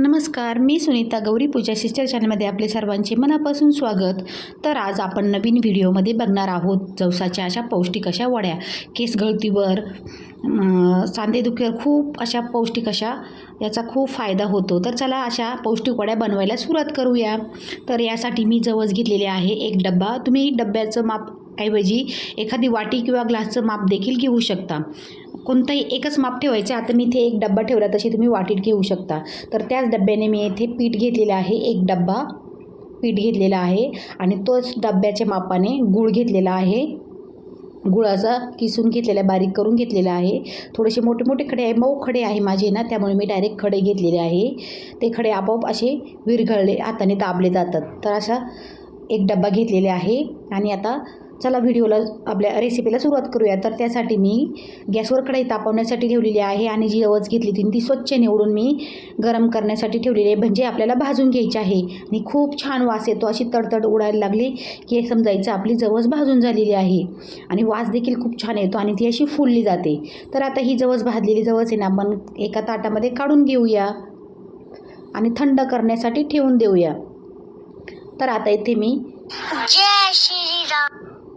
नमस्कार मी सुनीता गौरी पूजा सिस्टर चॅनलमध्ये आपले सर्वांचे मनापासून स्वागत. तर आज आपण नवीन व्हिडिओमध्ये बघणार आहोत जवसाच्या अशा पौष्टिक अशा वड्या. केस गळतीवर सांधेदुखीवर खूप अशा पौष्टिक अशा याचा खूप फायदा होतो. तर चला अशा पौष्टिक वड्या बनवायला सुरुवात करूया. तर यासाठी मी जवस घेतलेले आहे एक डब्बा. तुम्ही डब्याचं माप ऐवजी एखादी वाटी किंवा ग्लासचं माप देखील घेऊ शकता. कोणतंही एकच माप ठेवायचं आता मी इथे एक डब्बा ठेवला तशी तुम्ही वाटीत घेऊ शकता. तर त्याच डब्याने मी येथे पीठ घेतलेलं आहे एक डब्बा पीठ घेतलेला आहे आणि तोच डब्याच्या मापाने गूळ घेतलेला आहे. गुळाचा किसून घेतलेला आहे, बारीक करून घेतलेला आहे. थोडेसे मोठे मोठे खडे आहे मऊ खडे आहे माझे ना त्यामुळे मी डायरेक्ट खडे घेतलेले आहे. ते खडे आपोआप असे विरघळले हाताने दाबले जातात. तर असा एक डब्बा घेतलेला आहे आणि आता चला व्हिडिओला आपल्या रेसिपीला सुरुवात करूया. तर त्यासाठी मी गॅसवर कढई तापवण्यासाठी ठेवलेली आहे आणि जी अवज घेतली ती ती स्वच्छ निवडून मी गरम करण्यासाठी ठेवलेली आहे. म्हणजे आपल्याला भाजून घ्यायची आहे. आणि खूप छान वास येतो अशी तडतड उडायला लागली की हे समजायचं आपली जवस भाजून झालेली आहे. आणि वास देखील खूप छान येतो आणि ती अशी फुलली जाते. तर आता ही जवस भाजलेली जवस आहे ना आपण एका ताटामध्ये काढून घेऊया. आणि थंड करण्यासाठी ठेवून देऊया. तर आता इथे मी जय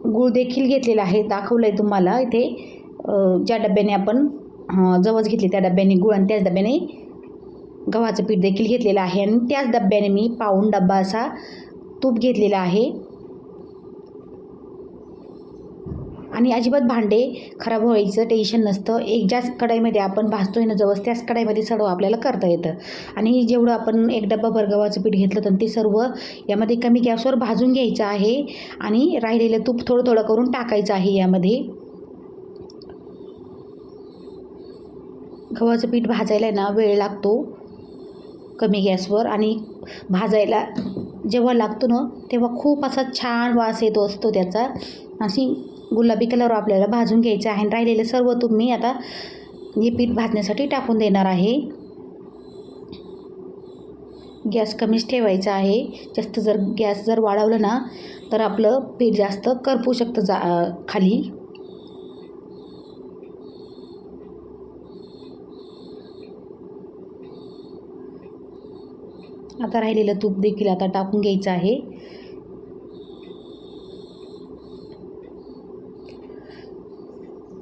गुळ देखील घेतलेला आहे दाखवलं आहे तुम्हाला. इथे ज्या डब्याने आपण जवळच घेतली त्या डब्याने गुळ आणि त्याच डब्याने गव्हाचं पीठ देखील घेतलेलं आहे. आणि त्याच डब्याने मी पाऊण डब्बा असा तूप घेतलेला आहे. आणि अजिबात भांडे खराब व्हायचं टेन्शन नसतं. एक ज्याच कढाईमध्ये आपण भाजतोय ना जवळ त्याच कढाईमध्ये सर्व आपल्याला करता येतं. आणि जेवढं आपण एक डब्बा भर गव्हाचं पीठ घेतलं तर ते सर्व यामध्ये कमी गॅसवर भाजून घ्यायचं आहे आणि राहिलेलं तूप थोडं थोडं करून टाकायचं आहे यामध्ये. गव्हाचं पीठ भाजायला ना वेळ लागतो कमी गॅसवर आणि भाजायला जेव्हा लागतो ना तेव्हा खूप असा छान वास येतो असतो त्याचा. अशी गुलाबी कलर आपल्याला भाजून घ्यायचं आहे. आणि राहिलेलं सर्व तुम्ही आता हे पीठ भाजण्यासाठी टाकून देणार आहे. गॅस कमीच ठेवायचा आहे. जास्त जर गॅस जर वाढवलं ना तर आपलं पीठ जास्त करपू शकतं जा खाली. आता राहिलेलं तूप देखील आता टाकून घ्यायचं आहे.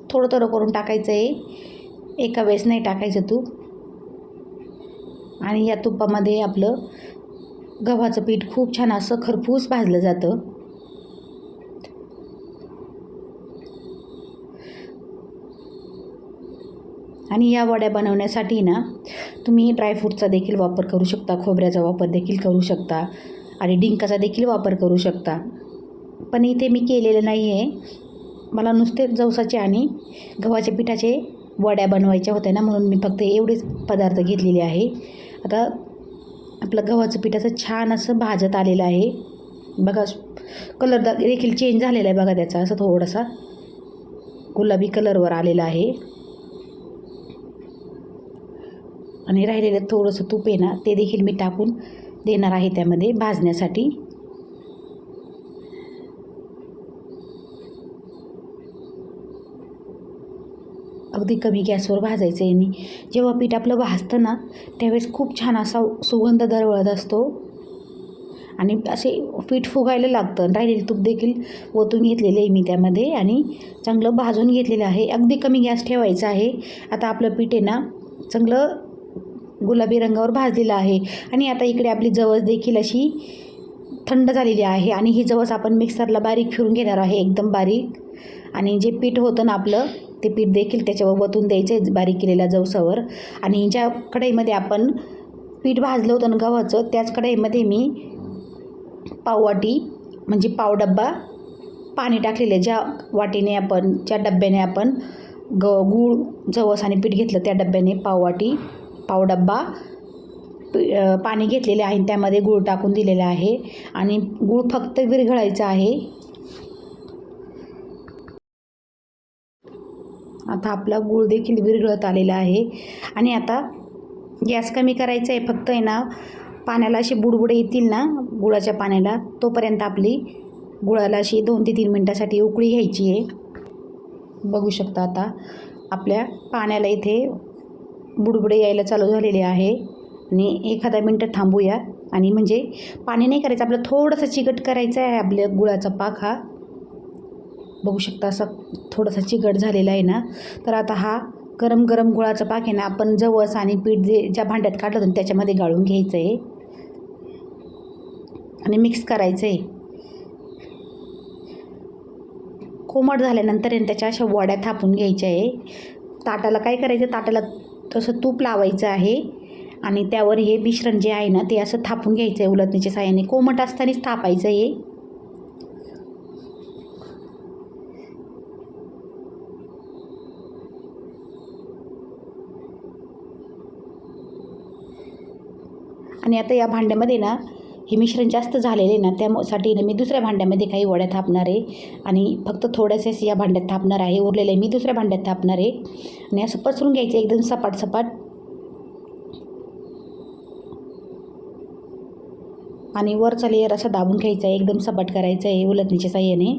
थोडं थोडं करून टाकायचं आहे एका वेळेस नाही टाकायचं तूप. आणि या तुपामध्ये आपलं गव्हाचं पीठ खूप छान असं खरपूस भाजलं जातं. आणि या वड्या बनवण्यासाठी ना तुम्ही ड्रायफ्रूटचा देखील वापर करू शकता खोबऱ्याचा वापर देखील करू शकता आणि डिंकाचा देखील वापर करू शकता. पण इथे मी केलेलं नाही आहे मला नुसते जवसाचे आणि गव्हाच्या पिठाचे वड्या बनवायच्या होत्या ना म्हणून मी फक्त एवढेच पदार्थ घेतलेले आहे. आता आपलं गव्हाचं पीठ असं छान असं भाजत आलेलं आहे. बघा कलर देखील चेंज झालेला आहे बघा त्याचा असं थोडासा गुलाबी कलरवर आलेला आहे. आणि राहिलेलं थोडंसं तूप आहे ना ते देखील मी टाकून देणार आहे त्यामध्ये भाजण्यासाठी. अगदी कमी गॅसवर भाजायचं आहे आणि जेव्हा पीठ आपलं भाजतं ना त्यावेळेस खूप छान असा सुगंध दरवळत असतो. आणि असे पीठ फुगायला लागतं. राहिलेले तूप देखील ओतून घेतलेले आहे मी त्यामध्ये. आणि चांगलं भाजून घेतलेलं आहे. अगदी कमी गॅस ठेवायचा आहे. आता आपलं पीठ आहे ना चांगलं गुलाबी रंगावर भाजलेलं आहे. आणि आता इकडे आपली जवस देखील अशी थंड झालेली आहे. आणि ही जवस आपण मिक्सरला बारीक फिरून घेणार आहे. एकदम बारीक. आणि जे पीठ होतं ना आपलं ते पीठ देखील त्याच्यावर वतून द्यायचे बारीक केलेल्या जवसावर. आणि ज्या कढईमध्ये आपण पीठ भाजलं होतं गव्हाचं त्याच कढईमध्ये मी पाववाटी म्हणजे पाव डब्बा पाणी टाकलेले ज्या वाटीने आपण ज्या डब्याने आपण ग गूळ जवस आणि पीठ घेतलं त्या डब्याने पाववाटी पाव डब्बा पाणी घेतलेले आहे त्यामध्ये गूळ टाकून दिलेलं आहे. आणि गूळ फक्त विरघळायचं आहे. आता आपला गूळ देखील विरघळत आलेला आहे. आणि आता गॅस कमी करायचा आहे फक्त आहे ना पाण्याला अशी बुडबुडे येतील ना गुळाच्या पाण्याला तोपर्यंत आपली गुळाला अशी दोन ते तीन मिनटासाठी उकळी घ्यायची आहे. बघू शकता आता आपल्या पाण्याला इथे बुडबुडे यायला चालू झालेले आहे. आणि एखादा मिनटं थांबूया. आणि म्हणजे पाणी नाही करायचं आपलं थोडंसं चिकट करायचं आहे आपल्या गुळाचा पाक हा. बघू शकता असा थोडासा चिकट झालेला आहे ना. तर आता हा गरम गरम गुळाचा पाक आहे ना आपण जवस आणि पीठ जे ज्या भांड्यात काढलं होतं त्याच्यामध्ये गाळून घ्यायचं आहे आणि मिक्स करायचं आहे कोमट झाल्यानंतर त्याच्या अशा वड्या थापून घ्यायच्या आहे. ताटाला काय करायचं ताटाला तसं तूप लावायचं आहे. आणि त्यावर हे मिश्रण जे आहे ना ते असं थापून घ्यायचं आहे उलटणीच्या साह्याने. कोमट असतानाच थापायचं आहे आणि आता या भांड्यामध्ये ना हे मिश्रण जास्त झालेले ना त्यासाठी ना मी दुसऱ्या भांड्यामध्ये काही वड्या थापणार आहे. आणि फक्त थोड्यासेच या भांड्यात थापणार आहे उरलेले मी दुसऱ्या भांड्यात थापणार आहे. आणि असं पसरून घ्यायचं एकदम सपाट सपाट आणि वरचा लेअर असा दाबून घ्यायचा आहे एकदम सपाट करायचं आहे उलटणीच्या साह्याने.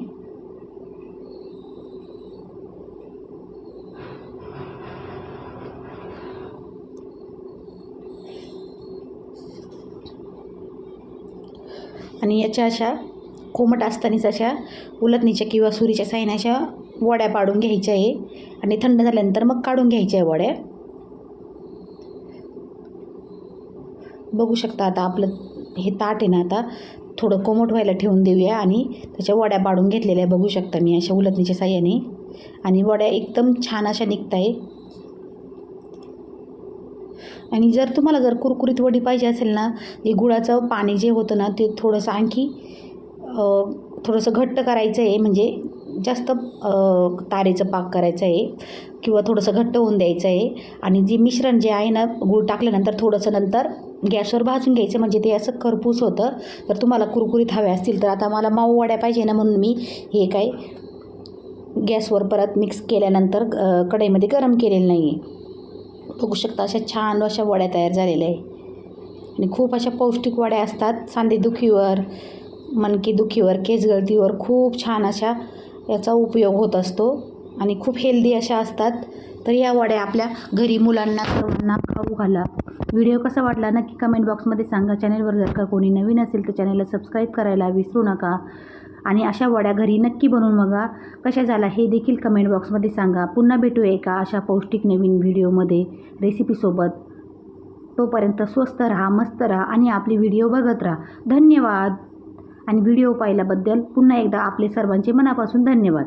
आणि याच्या अशा कोमट असतानाच अशा उलटणीच्या किंवा सुरीच्या साईने अशा वड्या पाडून घ्यायच्या आहे. आणि थंड झाल्यानंतर मग काढून घ्यायच्या आहे वड्या. बघू शकता आता आपलं हे ताट आहे ना आता थोडं कोमट व्हायला ठेवून देऊया आणि त्याच्या वड्या पाडून घेतलेल्या बघू शकता मी अशा उलटणीच्या साह्याने. आणि वड्या एकदम छान अशा निघत आहे आणि जर तुम्हाला जर कुरकुरीत वडी पाहिजे असेल ना ते गुळाचं पाणी जे होतं ना ते थोडंसं आणखी थोडंसं घट्ट करायचं आहे म्हणजे जास्त तारेचं पाक करायचं आहे किंवा थोडंसं घट्ट होऊन द्यायचं आहे. आणि जे मिश्रण जे आहे ना गूळ टाकल्यानंतर थोडंसं नंतर गॅसवर भाजून घ्यायचं म्हणजे ते असं खरपूस होतं. तर तुम्हाला कुरकुरीत हवे असतील तर आता मला माऊ वड्या पाहिजे ना म्हणून मी हे काय गॅसवर परत मिक्स केल्यानंतर कढईमध्ये गरम केलेलं नाही आहे बघू शकता अशा छान अशा वड्या तयार झालेल्या आहे आणि खूप अशा पौष्टिक वड्या असतात सांधेदुखीवर मणकेदुखीवर केसगळतीवर खूप छान अशा याचा उपयोग होत असतो. आणि खूप हेल्दी अशा असतात. तर या वड्या आपल्या घरी मुलांना सर्वांना खाऊ घाला. व्हिडिओ कसा वाटला नक्की कमेंट बॉक्समध्ये सांगा. चॅनलवर जर का कोणी नवीन असेल तर चॅनलला सबस्क्राईब करायला विसरू नका. आणि अशा वड्या घरी नक्की बनवून बघा. कशा झाला हे देखील कमेंट बॉक्समध्ये सांगा. पुन्हा भेटू एका अशा पौष्टिक नवीन व्हिडिओमध्ये रेसिपीसोबत तोपर्यंत स्वस्त राहा मस्त राहा आणि आपले व्हिडिओ बघत राहा. धन्यवाद. आणि व्हिडिओ पाहिल्याबद्दल पुन्हा एकदा आपले सर्वांचे मनापासून धन्यवाद.